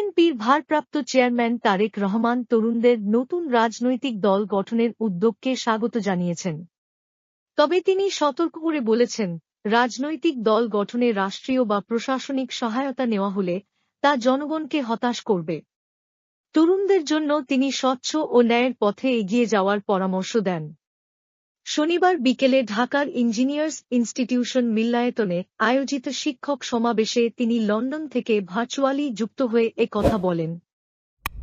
বিএনপির ভারপ্রাপ্ত চেয়ারম্যান তারেক রহমান তরুণদের নতুন রাজনৈতিক দল গঠনের উদ্যোগকে স্বাগত জানিয়েছেন। তবে তিনি সতর্ক করে বলেছেন, রাজনৈতিক দল গঠনে রাষ্ট্রীয় বা প্রশাসনিক সহায়তা নেওয়া হলে তা জনগণকে হতাশ করবে। তরুণদের জন্য তিনি স্বচ্ছ ও ন্যায়ের পথে এগিয়ে যাওয়ার পরামর্শ দেন। শনিবার বিকেলে ঢাকার ইঞ্জিনিয়ার্স ইনস্টিটিউশন মিল্লায়তনে আয়োজিত শিক্ষক সমাবেশে তিনি লন্ডন থেকে ভার্চুয়ালি যুক্ত হয়ে কথা বলেন।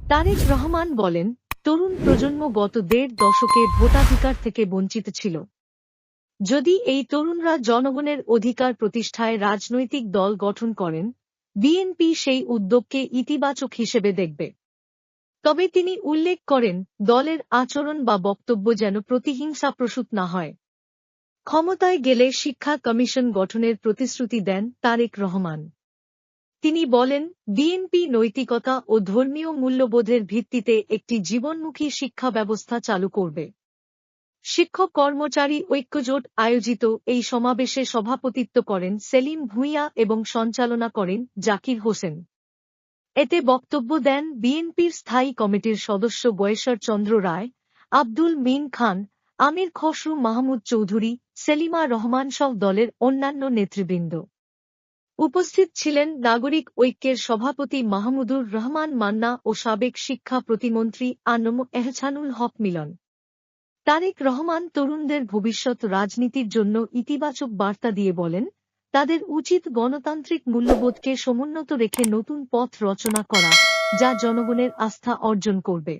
তারেক রহমান বলেন, তরুণ প্রজন্ম গত দেড় দশকে ভোটাধিকার থেকে বঞ্চিত ছিল। যদি এই তরুণরা জনগণের অধিকার প্রতিষ্ঠায় রাজনৈতিক দল গঠন করেন, বিএনপি সেই উদ্যোগকে ইতিবাচক হিসেবে দেখবে। তবে তিনি উল্লেখ করেন, দলের আচরণ বা বক্তব্য যেন প্রতিহিংসা প্রসূত না হয়। ক্ষমতায় গেলে শিক্ষা কমিশন গঠনের প্রতিশ্রুতি দেন তারেক রহমান। তিনি বলেন, বিএনপি নৈতিকতা ও ধর্মীয় মূল্যবোধের ভিত্তিতে একটি জীবনমুখী শিক্ষা ব্যবস্থা চালু করবে। শিক্ষক কর্মচারী ঐক্যজোট আয়োজিত এই সমাবেশে সভাপতিত্ব করেন সেলিম ভূঁইয়া এবং সঞ্চালনা করেন জাকির হোসেন। এতে বক্তব্য দেন বিএনপির স্থায়ী কমিটির সদস্য বয়েশ্বর চন্দ্র রায়, আব্দুল মিন খান, আমির খসরু মাহমুদ চৌধুরী, সেলিমা রহমান সহ দলের অন্যান্য নেতৃবৃন্দ। উপস্থিত ছিলেন নাগরিক ঐক্যের সভাপতি মাহমুদুর রহমান মান্না ও সাবেক শিক্ষা প্রতিমন্ত্রী আনম এহছানুল হক মিলন। তারেক রহমান তরুণদের ভবিষ্যৎ রাজনীতির জন্য ইতিবাচক বার্তা দিয়ে বলেন তাদের উচিত গণতান্ত্রিক মূল্যবোধকে সমুন্নত রেখে নতুন পথ রচনা করা, যা জনগণের আস্থা অর্জন করবে।